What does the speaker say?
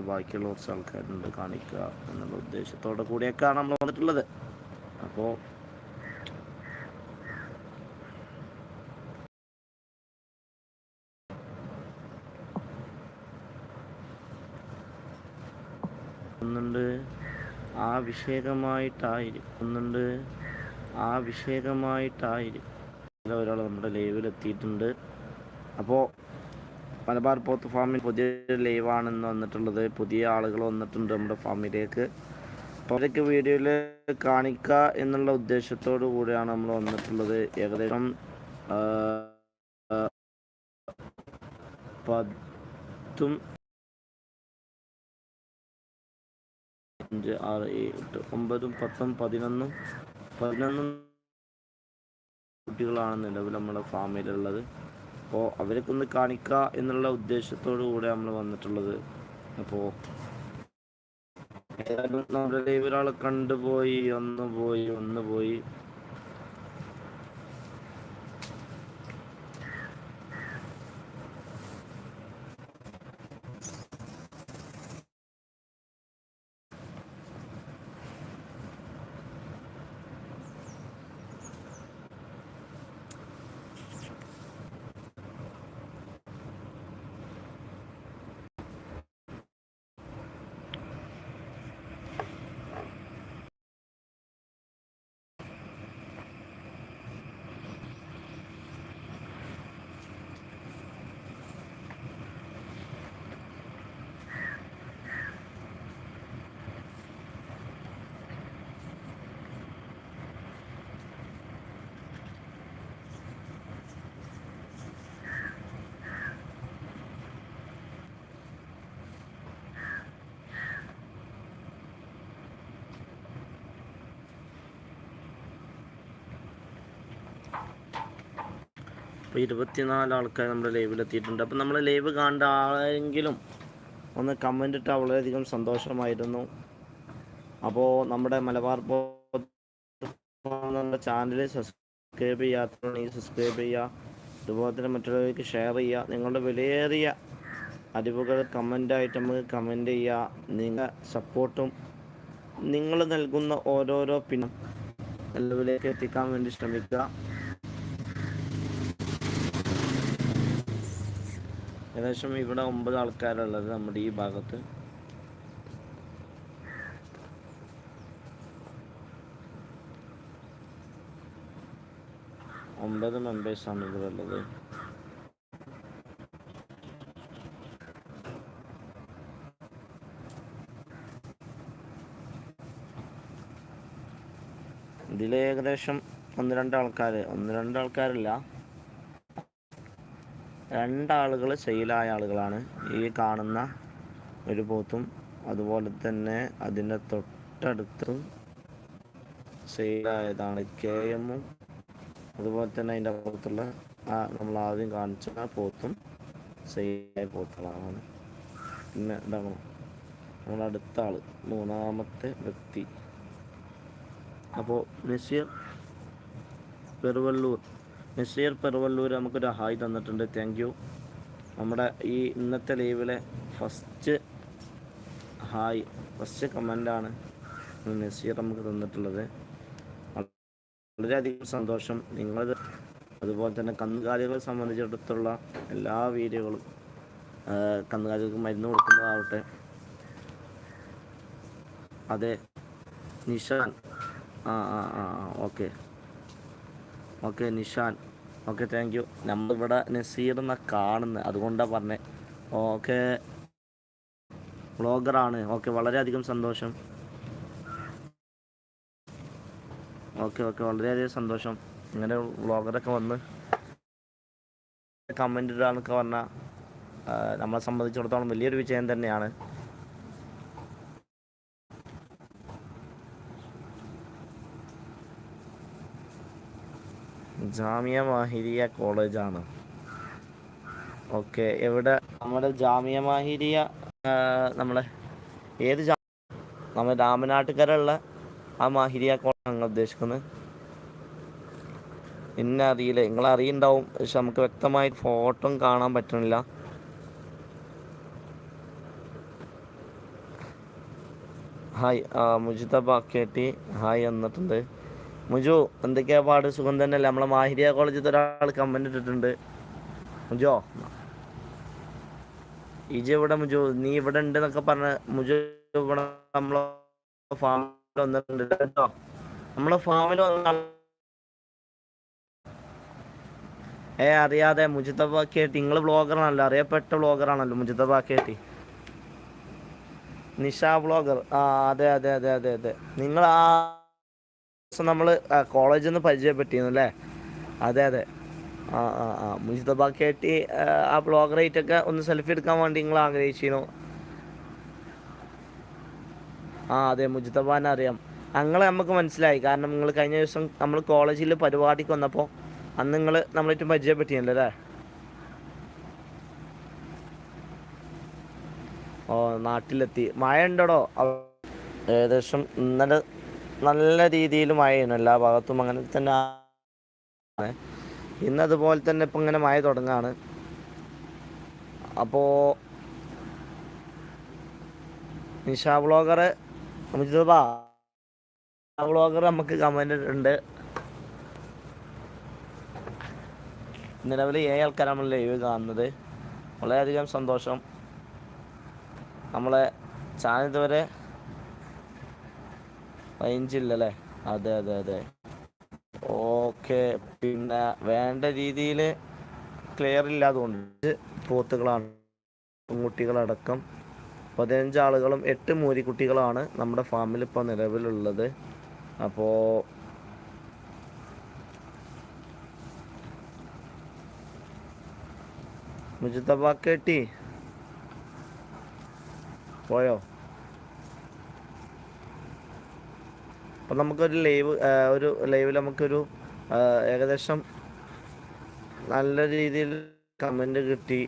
ബാക്കിയുള്ള കുറച്ച് ആൾക്കാരുണ്ട് കാണിക്കുക എന്നുള്ള ഉദ്ദേശത്തോടെ കൂടിയൊക്കെയാണ് നമ്മൾ വന്നിട്ടുള്ളത്. അപ്പോൾ ആഭിഷേകമായിട്ടായിരിക്കുന്നുണ്ട് ആഭിഷേകമായിട്ടായിരിക്കും ഒരാൾ നമ്മുടെ ലൈവിൽ എത്തിയിട്ടുണ്ട് അപ്പോൾ മലബാർ പോത്ത് ഫാമിൽ പുതിയ ലൈവാണെന്ന് വന്നിട്ടുള്ളത്. പുതിയ ആളുകൾ വന്നിട്ടുണ്ട് നമ്മുടെ ഫാമിലേക്ക് അപ്പോൾ അവരൊക്കെ വീഡിയോയിൽ കാണിക്കുക എന്നുള്ള ഉദ്ദേശത്തോടു കൂടിയാണ് നമ്മൾ വന്നിട്ടുള്ളത്. ഏകദേശം പത്തും അഞ്ച് ആറ് ഏഴ് എട്ട് ഒമ്പതും പത്തും പതിനൊന്നും പതിനൊന്നും കുട്ടികളാണ് നിലവിൽ നമ്മുടെ ഫാമിലുള്ളത് അപ്പോൾ അവർക്കൊന്ന് കാണിക്കുക എന്നുള്ള ഉദ്ദേശത്തോടു കൂടെ നമ്മൾ വന്നിട്ടുള്ളത്. അപ്പോൾ ഏതായാലും നമ്മുടെ ലൈവ് ഒരാളെ കണ്ടുപോയി ഒന്ന് പോയി ഒന്ന് പോയി. അപ്പോൾ ഇരുപത്തിനാല് ആൾക്കാർ നമ്മുടെ ലൈവിൽ എത്തിയിട്ടുണ്ട്. അപ്പോൾ നമ്മൾ ലൈവ് കണ്ട ആളെങ്കിലും ഒന്ന് കമന്റ് ഇട്ടാൽ വളരെയധികം സന്തോഷമായിരുന്നു. അപ്പോൾ നമ്മുടെ മലബാർ നമ്മുടെ ചാനൽ സബ്സ്ക്രൈബ് ചെയ്യാത്തവരുണ്ടെങ്കിൽ സബ്സ്ക്രൈബ് ചെയ്യുക. അതുപോലെ തന്നെ മറ്റുള്ളവർക്ക് ഷെയർ ചെയ്യുക. നിങ്ങളുടെ വിലയേറിയ അറിവുകൾ കമന്റായിട്ട് നമുക്ക് കമന്റ് ചെയ്യുക നിങ്ങളുടെ സപ്പോർട്ടും നിങ്ങൾ നൽകുന്ന ഓരോരോ പിന്നും എല്ലാവരിലേക്ക് എത്തിക്കാൻ വേണ്ടി ശ്രമിക്കുക. ഏകദേശം ഇവിടെ ഒമ്പത് ആൾക്കാരുള്ളത് നമ്മുടെ ഈ ഭാഗത്ത്. ഒമ്പത് മെമ്പേഴ്സാണ് ഇവിടെ ഉള്ളത് ഇതിൽ ഏകദേശം ഒന്ന് രണ്ട് ആൾക്കാർ ഒന്ന് രണ്ട് ആൾക്കാരില്ല. രണ്ടാളുകൾ ശൈലായ ആളുകളാണ്. ഈ കാണുന്ന ഒരു പോത്തും അതുപോലെ തന്നെ അതിന്റെ തൊട്ടടുത്തും സെയിലായതാണ് കെ എമ്മും. അതുപോലെ തന്നെ അതിന്റെ അപ്പുറത്തുള്ള ആ നമ്മൾ ആദ്യം കാണിച്ച പോത്തും സെയിലായ പോത്തുകളാണ്. പിന്നെ എന്താണ് നമ്മുടെ അടുത്ത ആൾ മൂന്നാമത്തെ വ്യക്തി. അപ്പോൾ നസീർ പെരുവള്ളൂർ നസീർ പെരുവള്ളൂർ നമുക്കൊരു ഹായ് തന്നിട്ടുണ്ട്. താങ്ക് യു നമ്മുടെ ഈ ഇന്നത്തെ ലൈവിലെ ഫസ്റ്റ് ഹായ് ഫസ്റ്റ് കമന്റാണ് നസീർ നമുക്ക് തന്നിട്ടുള്ളത്. വളരെയധികം സന്തോഷം. നിങ്ങൾ അതുപോലെ തന്നെ കന്നുകാലികളെ സംബന്ധിച്ചിടത്തുള്ള എല്ലാ വീഡിയോകളും കന്നുകാലികൾക്ക് മരുന്ന് കൊടുക്കുന്നതാവട്ടെ. അതെ നിഷാൻ. ആ ആ ആ okay. Okay Nishan okay thank you നമ്മളിവിടെ നസീർ കാണുന്നത് അതുകൊണ്ടാണ് പറഞ്ഞത് ഓക്കെ. വ്ളോഗറാണ്. ഓക്കെ വളരെയധികം സന്തോഷം. ഓക്കെ ഓക്കെ വളരെയധികം സന്തോഷം. ഇങ്ങനെ വ്ളോഗറൊക്കെ വന്ന് കമന്റ് ഇടാന്നൊക്കെ പറഞ്ഞാൽ നമ്മളെ സംബന്ധിച്ചിടത്തോളം വലിയൊരു വിജയം തന്നെയാണ്. ജാമിയ മാഹിരിയ കോളേജാണ്. ഓക്കെ എവിടെ? നമ്മുടെ ജാമിയ മാഹിരിയ നമ്മളെ ഏത് ജാ നമ്മുടെ രാമനാട്ടുകരുള്ള ആ മാഹിരിയ കോളേജ് ഞങ്ങൾ ഉദ്ദേശിക്കുന്നത്. എന്നെ അറിയില്ല നിങ്ങൾ അറിയുണ്ടാവും പക്ഷെ നമുക്ക് വ്യക്തമായി ഫോട്ടോ കാണാൻ പറ്റണില്ല. ഹായ് മുജിത ബാക്കേട്ടി കേട്ടി. ഹായ് എന്നിട്ടുണ്ട് മുജു എന്തൊക്കെയാ പാട്? സുഖം തന്നെയല്ലേ? നമ്മളെ മാഹിരിയ കോളേജിൽ ഒരാൾ കമന്റ് ഇട്ടിട്ടുണ്ട്. മുജോ? ഇജ് ഇവിടെ മുജു? നീ ഇവിടെ ഉണ്ട് എന്നൊക്കെ പറഞ്ഞ മുജു ഇവിടെ നമ്മളെ ഫാമിൽ വന്നിട്ടുണ്ട് കേട്ടോ. നമ്മളെ ഫാമിൽ വന്ന ഏ അറിയാതെ മുജിതബ കേട്ടി. നിങ്ങൾ ബ്ലോഗറാണല്ലോ അറിയപ്പെട്ട ബ്ലോഗറാണല്ലോ മുജിത്ത കേട്ടി. നിഷ ബ്ലോഗർ ആ അതെ അതെ അതെ അതെ അതെ. നിങ്ങൾ ആ ദിവസം നമ്മൾ കോളേജിൽ നിന്ന് പരിചയപ്പെട്ടിരുന്നു അല്ലേ? അതെ അതെ. ആ ആ ആ. മുജിതബാക്കേട്ടി കേട്ടി ആ ബ്ലോഗറേറ്റൊക്കെ ഒന്ന് സെൽഫി എടുക്കാൻ വേണ്ടി നിങ്ങൾ ആഗ്രഹിച്ചിരുന്നു. ആ അതെ മുജിതബാനെ അറിയാം. ഞങ്ങളെ നമുക്ക് മനസ്സിലായി. കാരണം നിങ്ങൾ കഴിഞ്ഞ ദിവസം നമ്മൾ കോളേജിൽ പരിപാടിക്ക് വന്നപ്പോൾ അന്ന് നിങ്ങൾ നമ്മളേറ്റവും പരിചയപ്പെട്ടിരുന്നല്ലോ അല്ലേ? ഓ നാട്ടിലെത്തി. മഴ ഉണ്ടോടോ ഏകദേശം ഇന്നലെ നല്ല രീതിയിൽ മഴയാണ്. എല്ലാ ഭാഗത്തും അങ്ങനെ തന്നെ ഇന്ന് അതുപോലെ തന്നെ ഇപ്പം ഇങ്ങനെ മഴ തുടങ്ങാണ്. അപ്പോൾ നിഷ ബ്ലോഗർ ബ്ലോഗർ നമുക്ക് കമന്റ് ഉണ്ട് നിലവിൽ ഏഴ് നമ്മൾ ലൈവ് കാണുന്നത്. വളരെയധികം സന്തോഷം. നമ്മളെ ചാനൽ ഇതുവരെ റേഞ്ചില്ലല്ലേ? അതെ അതെ അതെ. ഓക്കെ. പിന്നെ വേണ്ട രീതിയിൽ ക്ലിയർ ഇല്ലാതുകൊണ്ട് പോത്തുകളാണ് കുട്ടികളടക്കം പതിനഞ്ച് ആളുകളും എട്ട് മൂരിക്കുട്ടികളാണ് നമ്മുടെ ഫാമിൽ ഇപ്പോൾ നിലവിലുള്ളത്. അപ്പോൾ മുജിത്തബാക്കേട്ടി പോയോ? അപ്പം നമുക്കൊരു ലൈവ് ഒരു ലൈവിൽ നമുക്കൊരു ഏകദേശം നല്ല രീതിയിൽ കമന്റ് കിട്ടി.